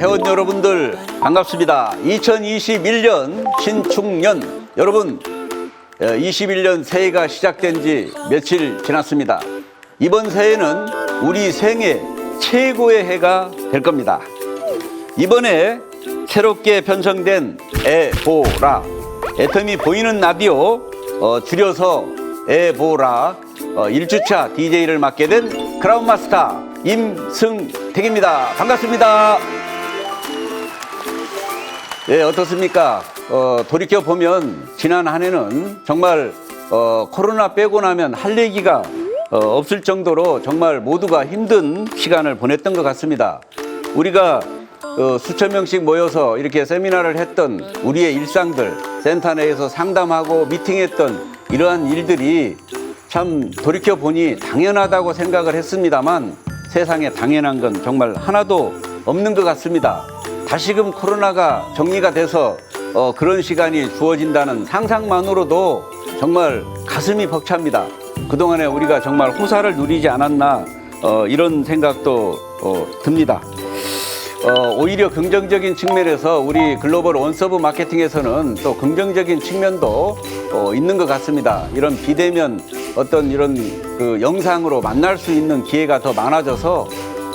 회원 여러분들 반갑습니다. 2021년 신축년 여러분 21년 새해가 시작된 지 며칠 지났습니다. 이번 새해는 우리 생애 최고의 해가 될 겁니다. 이번에 새롭게 편성된 에보라 애텀이 보이는 라디오 어, 줄여서 에보라 어, 1주차 DJ를 맡게 된 크라운 마스터 임승택입니다. 반갑습니다. 예, 어떻습니까? 어, 돌이켜 보면 지난 한 해는 정말 어, 코로나 빼고 나면 할 얘기가 어, 없을 정도로 정말 모두가 힘든 시간을 보냈던 것 같습니다. 우리가 어, 수천 명씩 모여서 이렇게 세미나를 했던 우리의 일상들, 센터 내에서 상담하고 미팅했던 이러한 일들이 참 돌이켜 보니 당연하다고 생각을 했습니다만 세상에 당연한 건 정말 하나도 없는 것 같습니다. 다시금 코로나가 정리가 돼서 어, 그런 시간이 주어진다는 상상만으로도 정말 가슴이 벅찹니다. 그동안에 우리가 정말 호사를 누리지 않았나 어, 이런 생각도 어, 듭니다. 어, 오히려 긍정적인 측면에서 우리 글로벌 원서브 마케팅에서는 또 긍정적인 측면도 어, 있는 것 같습니다. 이런 비대면 어떤 이런 그 영상으로 만날 수 있는 기회가 더 많아져서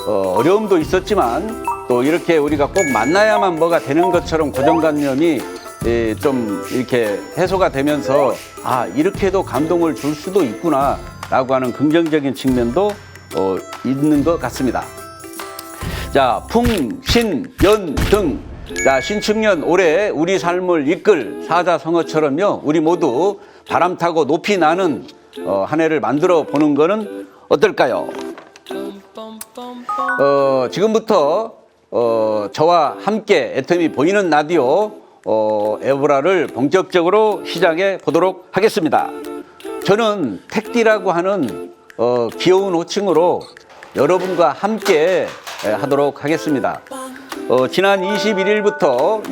어, 어려움도 있었지만 또 이렇게 우리가 꼭 만나야만 뭐가 되는 것처럼 고정관념이 예, 좀 이렇게 해소가 되면서 아 이렇게도 감동을 줄 수도 있구나라고 하는 긍정적인 측면도 어, 있는 것 같습니다. 자, 풍, 신, 연 등. 자, 신축년 올해 우리 삶을 이끌 사자성어처럼요, 우리 모두 바람 타고 높이 나는 어, 한 해를 만들어 보는 거는 어떨까요? 어, 지금부터 어, 저와 함께 애텀이 보이는 라디오 어, 에보라를 본격적으로 시작해 보도록 하겠습니다. 저는 택디라고 하는 어, 귀여운 호칭으로 여러분과 함께 에, 하도록 하겠습니다. 어, 지난 21일부터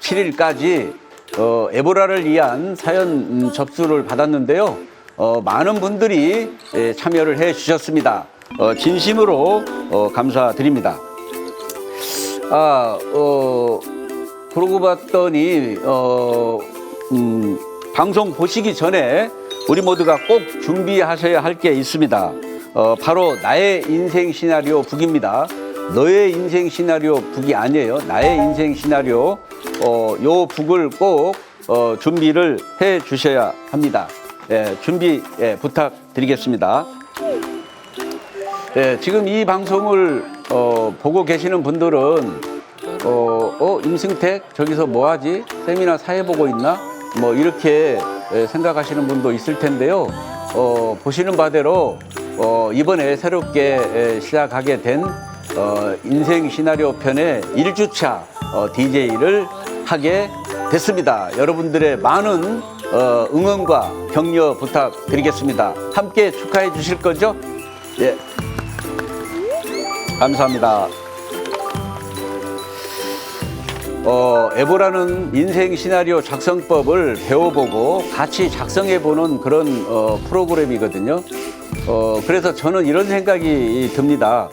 27일까지 어, 에보라를 위한 사연 음, 접수를 받았는데요. 어, 많은 분들이 에, 참여를 해 주셨습니다. 어, 진심으로 어, 감사드립니다. 아, 어, 그러고 봤더니, 어, 음, 방송 보시기 전에 우리 모두가 꼭 준비하셔야 할 게 있습니다. 어, 바로 나의 인생 시나리오 북입니다. 너의 인생 시나리오 북이 아니에요. 나의 인생 시나리오. 어, 요 북을 꼭 어, 준비를 해 주셔야 합니다. 예, 준비 예, 부탁드리겠습니다. 예, 지금 이 방송을 어, 보고 계시는 분들은 어, 어, 임승택 저기서 뭐 하지? 세미나 사회 보고 있나? 뭐 이렇게 예, 생각하시는 분도 있을 텐데요. 어, 보시는 바대로 어, 이번에 새롭게 예, 시작하게 된 어, 인생 시나리오 편의 1주차 어, DJ를 하게 됐습니다. 여러분들의 많은 어, 응원과 격려 부탁드리겠습니다. 함께 축하해 주실 거죠? 예. 감사합니다. 어, 에보라는 인생 시나리오 작성법을 배워보고 같이 작성해보는 그런 어, 프로그램이거든요. 어, 그래서 저는 이런 생각이 듭니다.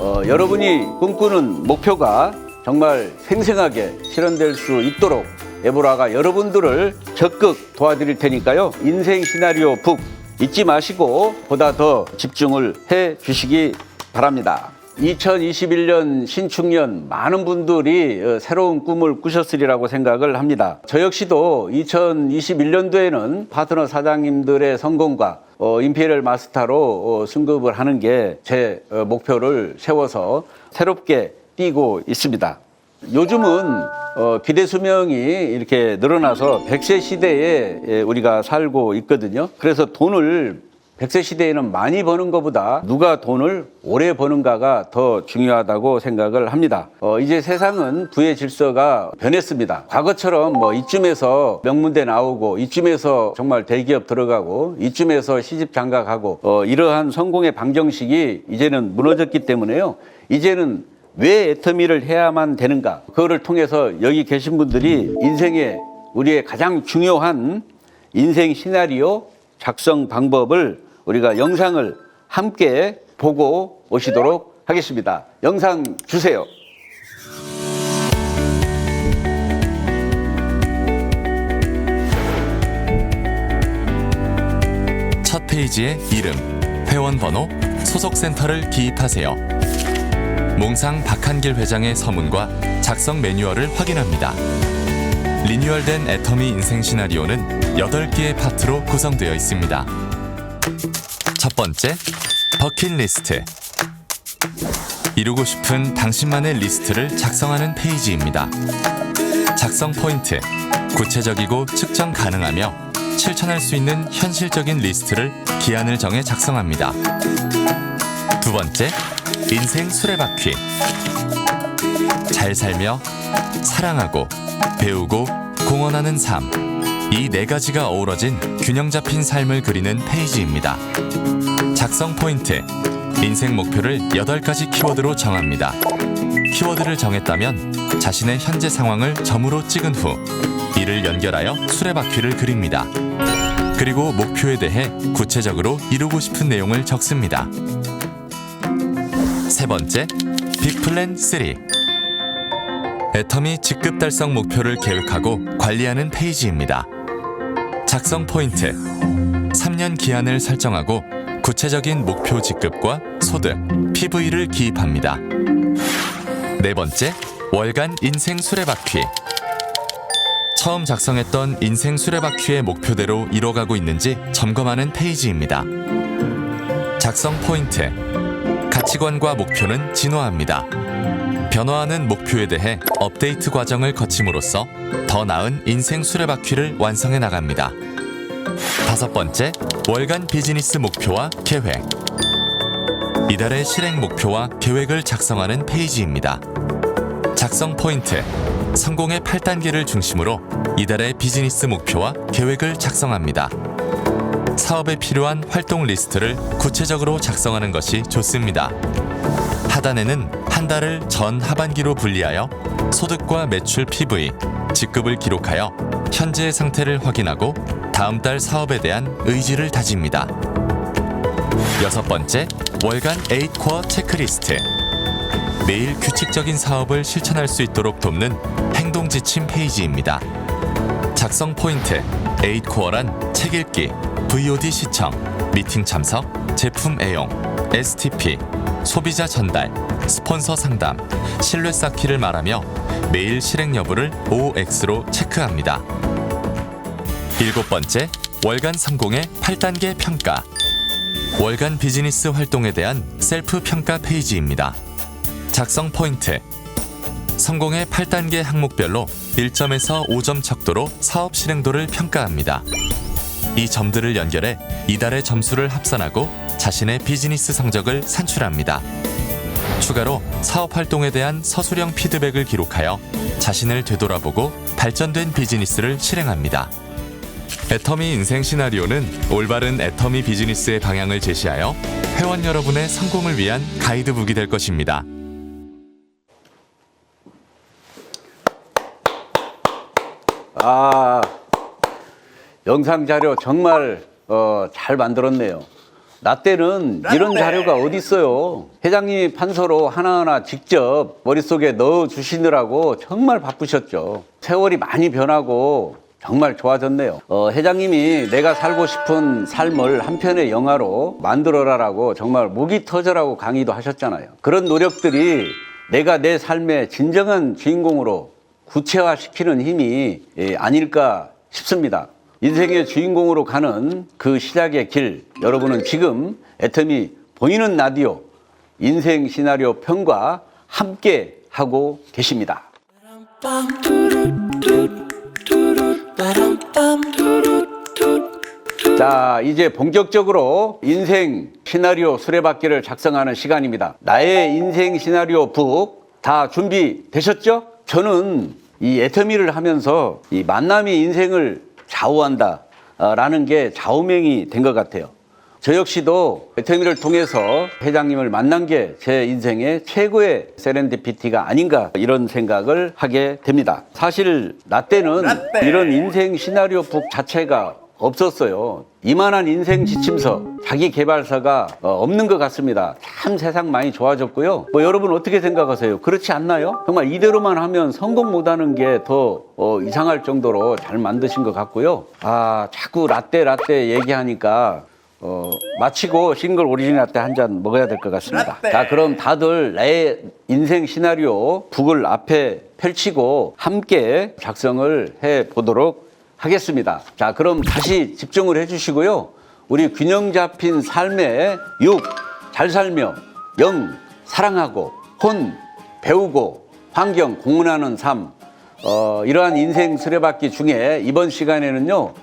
어, 여러분이 꿈꾸는 목표가 정말 생생하게 실현될 수 있도록 에보라가 여러분들을 적극 도와드릴 테니까요. 인생 시나리오 북 잊지 마시고 보다 더 집중을 해 주시기 바랍니다. 2021년 신축년 많은 분들이 어, 새로운 꿈을 꾸셨으리라고 생각을 합니다. 저 역시도 2021년도에는 파트너 사장님들의 성공과 어, 임페리얼 마스터로 어, 승급을 하는 게 제 목표를 세워서 새롭게 뛰고 있습니다. 요즘은 어, 기대 수명이 이렇게 늘어나서 100세 시대에 예, 우리가 살고 있거든요. 그래서 돈을 100세 시대에는 많이 버는 것보다 누가 돈을 오래 버는가가 더 중요하다고 생각을 합니다. 어, 이제 세상은 부의 질서가 변했습니다. 과거처럼 뭐 이쯤에서 명문대 나오고 이쯤에서 정말 대기업 들어가고 이쯤에서 시집 장가가고 어, 이러한 성공의 방정식이 이제는 무너졌기 때문에요. 이제는 왜 애터미를 해야만 되는가? 그거를 통해서 여기 계신 분들이 인생의 우리의 가장 중요한 인생 시나리오 작성 방법을 우리가 영상을 함께 보고 오시도록 하겠습니다. 영상 주세요. 첫 페이지에 이름, 회원번호, 소속센터를 기입하세요. 몽상 박한길 회장의 서문과 작성 매뉴얼을 확인합니다. 리뉴얼된 애터미 인생 시나리오는 8개의 파트로 구성되어 있습니다. 첫 번째, 버킷리스트. 이루고 싶은 당신만의 리스트를 작성하는 페이지입니다. 작성 포인트. 구체적이고 측정 가능하며 실천할 수 있는 현실적인 리스트를 기한을 정해 작성합니다. 두 번째, 인생 수레바퀴. 잘 살며 사랑하고 배우고 공헌하는 삶. 이 네 가지가 어우러진 균형 잡힌 삶을 그리는 페이지입니다. 작성 포인트. 인생 목표를 8가지 키워드로 정합니다. 키워드를 정했다면 자신의 현재 상황을 점으로 찍은 후 이를 연결하여 수레바퀴를 그립니다. 그리고 목표에 대해 구체적으로 이루고 싶은 내용을 적습니다. 세 번째, 빅플랜 3. 애터미 직급 달성 목표를 계획하고 관리하는 페이지입니다. 작성 포인트. 3년 기한을 설정하고 구체적인 목표 직급과 소득, PV를 기입합니다. 네 번째, 월간 인생 수레바퀴. 처음 작성했던 인생 수레바퀴의 목표대로 이뤄가고 있는지 점검하는 페이지입니다. 작성 포인트. 가치관과 목표는 진화합니다. 변화하는 목표에 대해 업데이트 과정을 거침으로써 더 나은 인생 수레바퀴를 완성해 나갑니다. 다섯 번째, 월간 비즈니스 목표와 계획. 이달의 실행 목표와 계획을 작성하는 페이지입니다. 작성 포인트. 성공의 8단계를 중심으로 이달의 비즈니스 목표와 계획을 작성합니다. 사업에 필요한 활동 리스트를 구체적으로 작성하는 것이 좋습니다. 하단에는 한 달을 전 하반기로 분리하여 소득과 매출 PV, 직급을 기록하여 현재의 상태를 확인하고 다음 달 사업에 대한 의지를 다집니다. 여섯 번째, 월간 8코어 체크리스트. 매일 규칙적인 사업을 실천할 수 있도록 돕는 행동 지침 페이지입니다. 작성 포인트 8코어란 책 읽기, VOD 시청, 미팅 참석, 제품 애용, STP, 소비자 전달, 스폰서 상담, 신뢰 쌓기를 말하며 매일 실행 여부를 OX로 체크합니다. 일곱 번째, 월간 성공의 8단계 평가. 월간 비즈니스 활동에 대한 셀프 평가 페이지입니다. 작성 포인트. 성공의 8단계 항목별로 1점에서 5점 척도로 사업 실행도를 평가합니다. 이 점들을 연결해 이달의 점수를 합산하고 자신의 비즈니스 성적을 산출합니다. 추가로 사업 활동에 대한 서술형 피드백을 기록하여 자신을 되돌아보고 발전된 비즈니스를 실행합니다. 애터미 인생 시나리오는 올바른 애터미 비즈니스의 방향을 제시하여 회원 여러분의 성공을 위한 가이드북이 될 것입니다. 아, 영상 자료 정말 어, 잘 만들었네요. 나 때는 이런 자료가 어디 있어요. 회장님이 판서로 하나하나 직접 머릿속에 넣어 주시느라고 정말 바쁘셨죠. 세월이 많이 변하고 정말 좋아졌네요. 어, 회장님이 내가 살고 싶은 삶을 한 편의 영화로 만들어라라고 정말 목이 터져라고 강의도 하셨잖아요. 그런 노력들이 내가 내 삶의 진정한 주인공으로 구체화시키는 힘이 예, 아닐까 싶습니다. 인생의 주인공으로 가는 그 시작의 길, 여러분은 지금 애터미 보이는 라디오 인생 시나리오 편과 함께 하고 계십니다. 자, 이제 본격적으로 인생 시나리오 수레바퀴를 작성하는 시간입니다. 나의 인생 시나리오 북 다 준비되셨죠? 저는 이 애터미를 하면서 이 만남이 인생을 좌우한다 라는 게 좌우명이 된 것 같아요. 저 역시도 애터미를 통해서 회장님을 만난 게 제 인생의 최고의 세렌디피티가 아닌가 이런 생각을 하게 됩니다. 사실 나 때는 이런 인생 시나리오 북 자체가 없었어요. 이만한 인생 지침서, 자기 개발서가 어, 없는 것 같습니다. 참 세상 많이 좋아졌고요. 뭐 여러분 어떻게 생각하세요? 그렇지 않나요? 정말 이대로만 하면 성공 못하는 게더 어, 이상할 정도로 잘 만드신 것 같고요. 아 자꾸 라떼 라떼 얘기하니까 어, 마치고 싱글 오리지널 라떼 한 잔 먹어야 될 것 같습니다. 자, 그럼 다들 내 인생 시나리오 북을 앞에 펼치고 함께 작성을 해 보도록 하겠습니다. 자, 그럼 다시 집중을 해 주시고요. 우리 균형 잡힌 삶의 육, 잘 살며 영, 사랑하고 혼, 배우고 환경, 공헌하는 삶, 어, 이러한 인생 수레바퀴 중에 이번 시간에는요,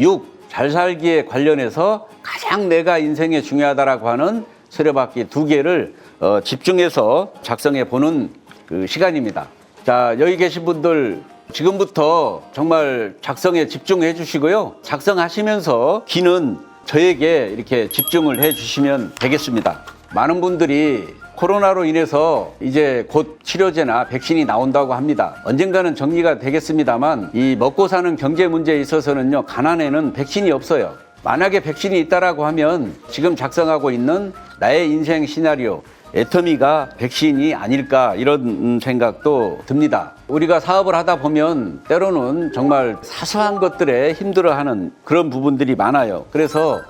육, 잘 살기에 관련해서 가장 내가 인생에 중요하다라고 하는 수레바퀴 두 개를 어, 집중해서 작성해 보는 그 시간입니다. 자, 여기 계신 분들 지금부터 정말 작성에 집중해 주시고요. 작성하시면서 귀는 저에게 이렇게 집중을 해 주시면 되겠습니다. 많은 분들이 코로나로 인해서 이제 곧 치료제나 백신이 나온다고 합니다. 언젠가는 정리가 되겠습니다만 이 먹고 사는 경제 문제에 있어서는요, 가난에는 백신이 없어요. 만약에 백신이 있다라고 하면 지금 작성하고 있는 나의 인생 시나리오, 애터미가 백신이 아닐까 이런 생각도 듭니다. 우리가 사업을 하다 보면 때로는 정말 사소한 것들에 힘들어하는 그런 부분들이 많아요. 그래서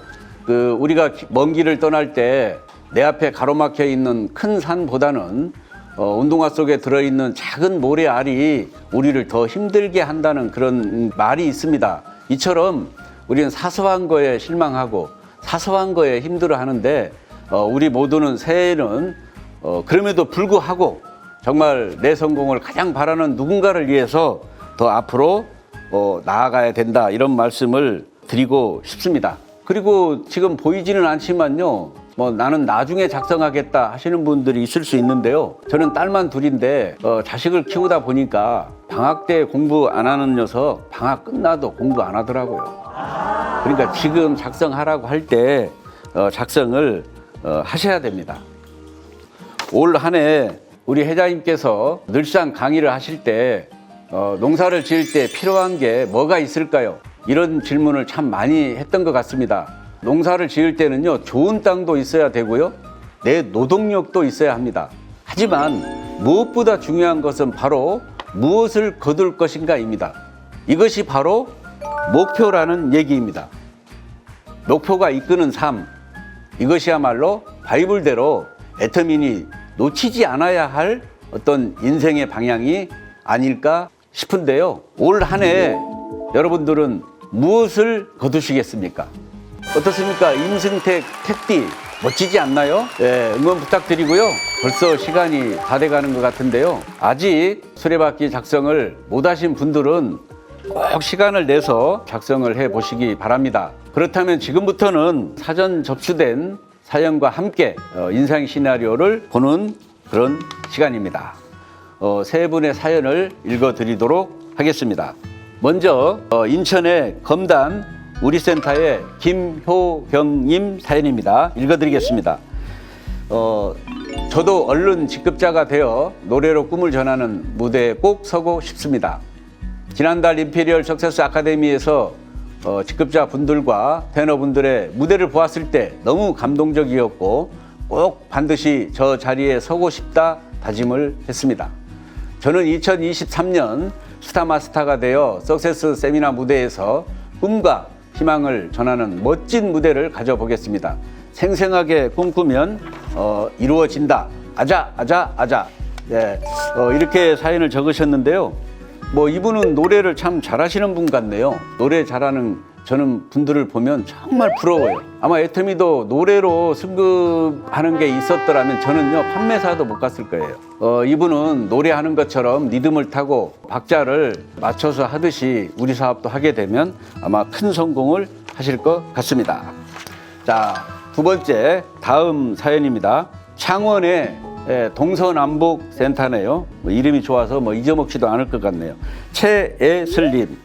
그 우리가 먼 길을 떠날 때 내 앞에 가로막혀 있는 큰 산보다는 어, 운동화 속에 들어있는 작은 모래알이 우리를 더 힘들게 한다는 그런 말이 있습니다. 이처럼 우리는 사소한 거에 실망하고 사소한 거에 힘들어 하는데 어, 우리 모두는 새해에는 어, 그럼에도 불구하고 정말 내 성공을 가장 바라는 누군가를 위해서 더 앞으로 어, 나아가야 된다 이런 말씀을 드리고 싶습니다. 그리고 지금 보이지는 않지만요. 뭐 나는 나중에 작성하겠다 하시는 분들이 있을 수 있는데요. 저는 딸만 둘인데 어, 자식을 키우다 보니까 방학 때 공부 안 하는 녀석 방학 끝나도 공부 안 하더라고요. 그러니까 지금 작성하라고 할때 어, 작성을 어, 하셔야 됩니다. 올 한 해 우리 회장님께서 늘상 강의를 하실 때 어, 농사를 지을 때 필요한 게 뭐가 있을까요? 이런 질문을 참 많이 했던 것 같습니다. 농사를 지을 때는요, 좋은 땅도 있어야 되고요, 내 노동력도 있어야 합니다. 하지만 무엇보다 중요한 것은 바로 무엇을 거둘 것인가입니다. 이것이 바로 목표라는 얘기입니다. 목표가 이끄는 삶 이것이야말로 바이블대로 애터민이 놓치지 않아야 할 어떤 인생의 방향이 아닐까 싶은데요. 올 한 해 여러분들은 무엇을 거두시겠습니까? 어떻습니까? 임승택 택디 멋지지 않나요? 예, 응원 부탁드리고요. 벌써 시간이 다 돼가는 것 같은데요. 아직 수레바퀴 작성을 못하신 분들은 꼭 시간을 내서 작성을 해 보시기 바랍니다. 그렇다면 지금부터는 사전 접수된 사연과 함께 어, 인상 시나리오를 보는 그런 시간입니다. 어, 세 분의 사연을 읽어 드리도록 하겠습니다. 먼저 어, 인천의 검단 우리센터의 김효경님 사연입니다. 읽어 드리겠습니다. 어, 저도 얼른 직급자가 되어 노래로 꿈을 전하는 무대에 꼭 서고 싶습니다. 지난달 임페리얼 석세스 아카데미에서 어, 직급자 분들과 테너분들의 무대를 보았을 때 너무 감동적이었고 꼭 반드시 저 자리에 서고 싶다 다짐을 했습니다. 저는 2023년 스타마스타가 되어 석세스 세미나 무대에서 꿈과 희망을 전하는 멋진 무대를 가져보겠습니다. 생생하게 꿈꾸면 어, 이루어진다. 아자, 아자, 아자. 예, 어, 이렇게 사연을 적으셨는데요. 뭐 이분은 노래를 참 잘하시는 분 같네요. 노래 잘하는 저는 분들을 보면 정말 부러워요. 아마 애터미도 노래로 승급하는 게 있었더라면 저는요 판매사도 못 갔을 거예요. 어, 이분은 노래하는 것처럼 리듬을 타고 박자를 맞춰서 하듯이 우리 사업도 하게 되면 아마 큰 성공을 하실 것 같습니다. 자, 두 번째 다음 사연입니다. 창원의 예, 동서남북 센터네요. 뭐 이름이 좋아서 뭐 잊어먹지도 않을 것 같네요. 최애슬님.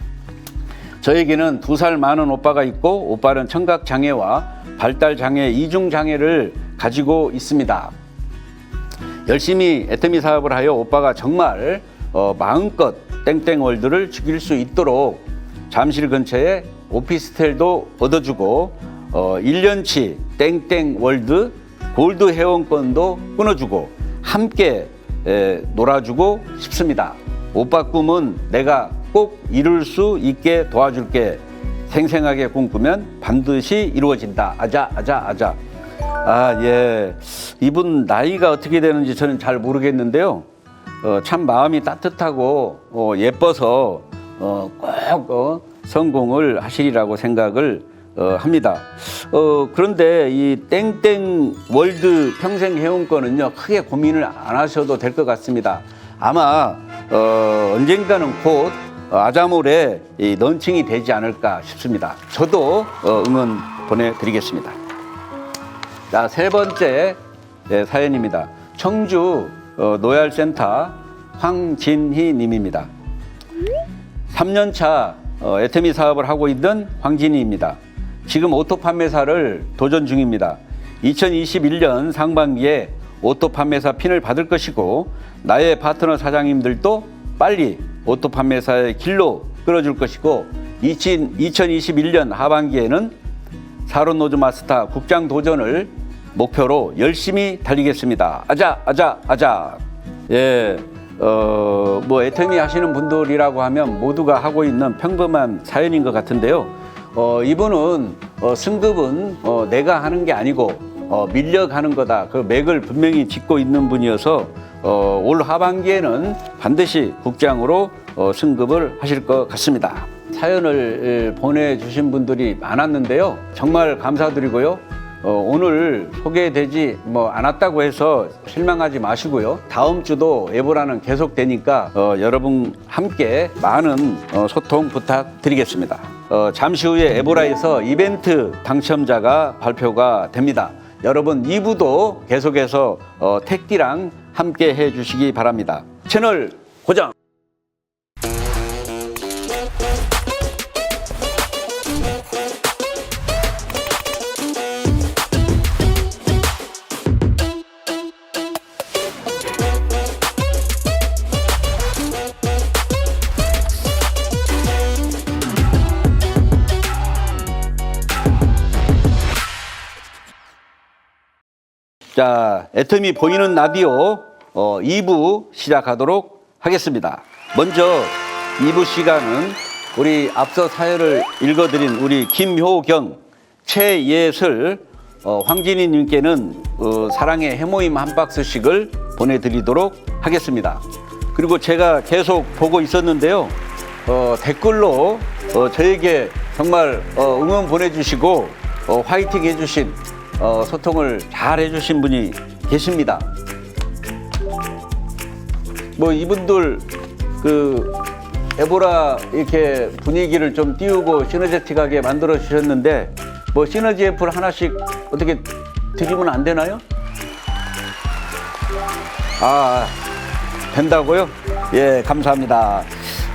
저에게는 두 살 많은 오빠가 있고 오빠는 청각 장애와 발달 장애 이중 장애를 가지고 있습니다. 열심히 애터미 사업을 하여 오빠가 정말 어, 마음껏 땡땡월드를 즐길 수 있도록 잠실 근처에 오피스텔도 얻어주고 어, 1년치 땡땡월드 골드 회원권도 끊어주고 함께 에, 놀아주고 싶습니다. 오빠 꿈은 내가 꼭 이룰 수 있게 도와줄게. 생생하게 꿈꾸면 반드시 이루어진다. 아자, 아자, 아자. 아, 예. 이분 나이가 어떻게 되는지 저는 잘 모르겠는데요. 어, 참 마음이 따뜻하고 어, 예뻐서 어, 꼭 어, 성공을 하시리라고 생각을 어, 합니다. 어, 그런데 이 땡땡 월드 평생 회원권은요 크게 고민을 안 하셔도 될 것 같습니다. 아마 어, 언젠가는 곧 어, 아자몰에 이 런칭이 되지 않을까 싶습니다. 저도 어, 응원 보내드리겠습니다. 자, 세 번째 네, 사연입니다. 청주 어, 노얄센터 황진희 님입니다. 3년차 어, 애터미 사업을 하고 있는 황진희입니다. 지금 오토 판매사를 도전 중입니다. 2021년 상반기에 오토 판매사 핀을 받을 것이고 나의 파트너 사장님들도 빨리 오토 판매사의 길로 끌어줄 것이고 2021년 하반기에는 사론 노조 마스터 국장 도전을 목표로 열심히 달리겠습니다. 아자, 아자, 아자. 예, 어, 뭐 애터미 하시는 분들이라고 하면 모두가 하고 있는 평범한 사연인 것 같은데요. 어, 이분은 어, 승급은 어, 내가 하는 게 아니고 어, 밀려가는 거다. 그 맥을 분명히 짚고 있는 분이어서 어, 올 하반기에는 반드시 국장으로 어, 승급을 하실 것 같습니다. 사연을 보내주신 분들이 많았는데요. 정말 감사드리고요. 어, 오늘 소개되지 뭐 않았다고 해서 실망하지 마시고요. 다음 주도 에보라는 계속되니까 어, 여러분 함께 많은 어, 소통 부탁드리겠습니다. 어, 잠시 후에 에보라에서 이벤트 당첨자가 발표가 됩니다. 여러분 2부도 계속해서 어, 택디랑 함께 해주시기 바랍니다. 채널 고정. 자, 애터미 보이는 라디오 어, 2부 시작하도록 하겠습니다. 먼저 2부 시간은 우리 앞서 사연을 읽어드린 우리 김효경, 최예슬, 어, 황진희 님께는 어, 사랑의 해모임 한 박스씩을 보내드리도록 하겠습니다. 그리고 제가 계속 보고 있었는데요. 어, 댓글로 어, 저에게 정말 어, 응원 보내주시고 어, 화이팅 해주신 어, 소통을 잘 해주신 분이 계십니다. 뭐 이분들 그 에보라 이렇게 분위기를 좀 띄우고 시너제틱하게 만들어 주셨는데 뭐 시너지 애플 하나씩 어떻게 드리면 안 되나요? 아 된다고요? 예 감사합니다.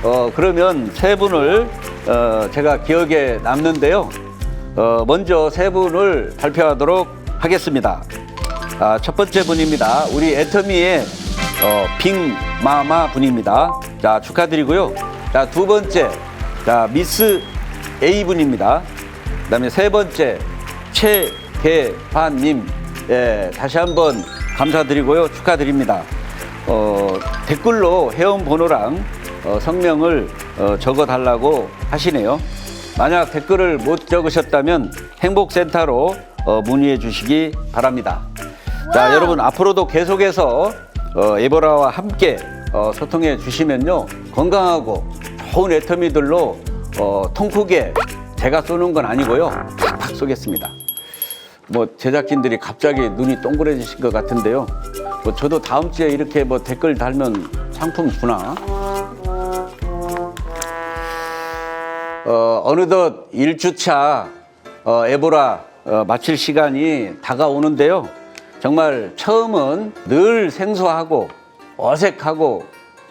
어 그러면 세 분을 어, 제가 기억에 남는데요. 어, 먼저 세 분을 발표하도록 하겠습니다. 아, 첫 번째 분입니다. 우리 애터미의 어, 빅마마 분입니다. 자, 축하드리고요. 자, 두 번째, 자, 미스 A 분입니다. 그 다음에 세 번째, 최계환님. 예, 다시 한번 감사드리고요. 축하드립니다. 어, 댓글로 회원 번호랑 어, 성명을 어, 적어 달라고 하시네요. 만약 댓글을 못 적으셨다면 행복센터로 어, 문의해 주시기 바랍니다. 자, 여러분 앞으로도 계속해서 어, 에보라와 함께 어, 소통해 주시면요 건강하고 좋은 애터미들로 어, 통 크게 제가 쏘는 건 아니고요 팍팍 쏘겠습니다. 뭐 제작진들이 갑자기 눈이 동그래지신 것 같은데요. 뭐 저도 다음 주에 이렇게 뭐 댓글 달면 상품 주나? 어, 어느덧 1주차 어, 에보라 어, 마칠 시간이 다가오는데요. 정말 처음은 늘 생소하고 어색하고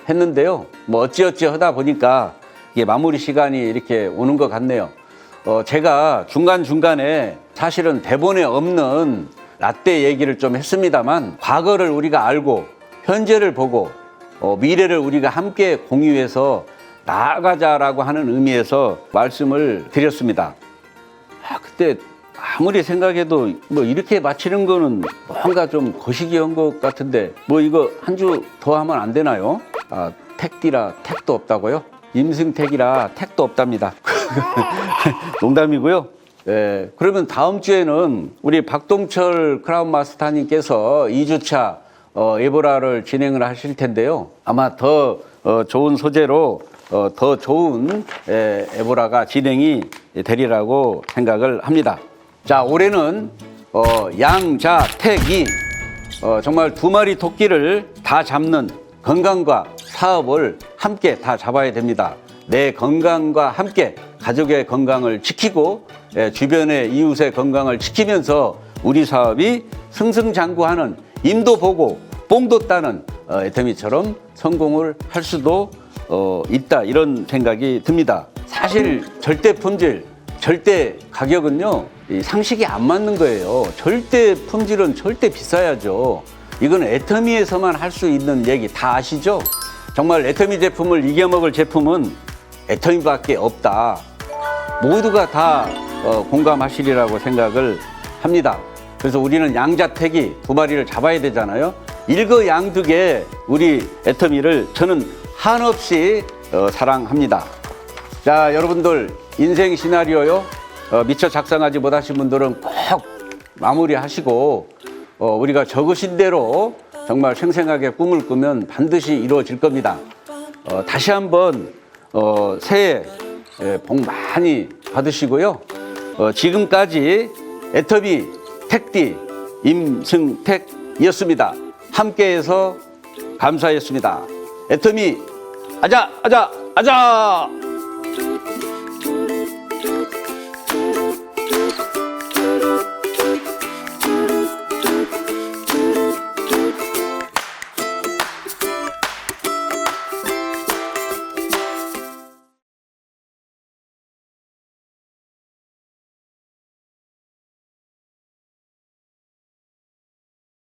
했는데요. 뭐 어찌어찌 하다 보니까 이게 마무리 시간이 이렇게 오는 것 같네요. 어, 제가 중간중간에 사실은 대본에 없는 라떼 얘기를 좀 했습니다만 과거를 우리가 알고 현재를 보고 어, 미래를 우리가 함께 공유해서 나아가자라고 하는 의미에서 말씀을 드렸습니다. 아, 그때 아무리 생각해도 뭐 이렇게 마치는 거는 뭔가 좀 거시기한 것 같은데 뭐 이거 한 주 더 하면 안 되나요? 아, 택디라 택도 없다고요? 임승택이라 택도 없답니다. 농담이고요. 예, 그러면 다음 주에는 우리 박동철 크라운 마스터님께서 2주차 어, 에보라를 진행을 하실 텐데요. 아마 더 어, 좋은 소재로 어, 더 좋은 에, 에보라가 진행이 되리라고 생각을 합니다. 자, 올해는 어, 양자택이 어, 정말 두 마리 토끼를 다 잡는 건강과 사업을 함께 다 잡아야 됩니다. 내 건강과 함께 가족의 건강을 지키고 예, 주변의 이웃의 건강을 지키면서 우리 사업이 승승장구하는 임도 보고 뽕도 따는 어, 애터미처럼 성공을 할 수도 어, 있다 이런 생각이 듭니다. 사실 절대 품질, 절대 가격은요 이 상식이 안 맞는 거예요. 절대 품질은 절대 비싸야죠. 이건 애터미에서만 할 수 있는 얘기 다 아시죠? 정말 애터미 제품을 이겨먹을 제품은 애터미밖에 없다. 모두가 다 어, 공감하시리라고 생각을 합니다. 그래서 우리는 양자택이 두 마리를 잡아야 되잖아요. 일거양득의 우리 애터미를 저는 한없이 어, 사랑합니다. 자, 여러분들 인생 시나리오요. 어, 미처 작성하지 못하신 분들은 꼭 마무리하시고 어, 우리가 적으신 대로 정말 생생하게 꿈을 꾸면 반드시 이루어질 겁니다. 어, 다시 한번 어, 새해 예, 복 많이 받으시고요. 어, 지금까지 애터비 택디 임승택이었습니다. 함께해서 감사했습니다. 애터미. 아자 아자 아자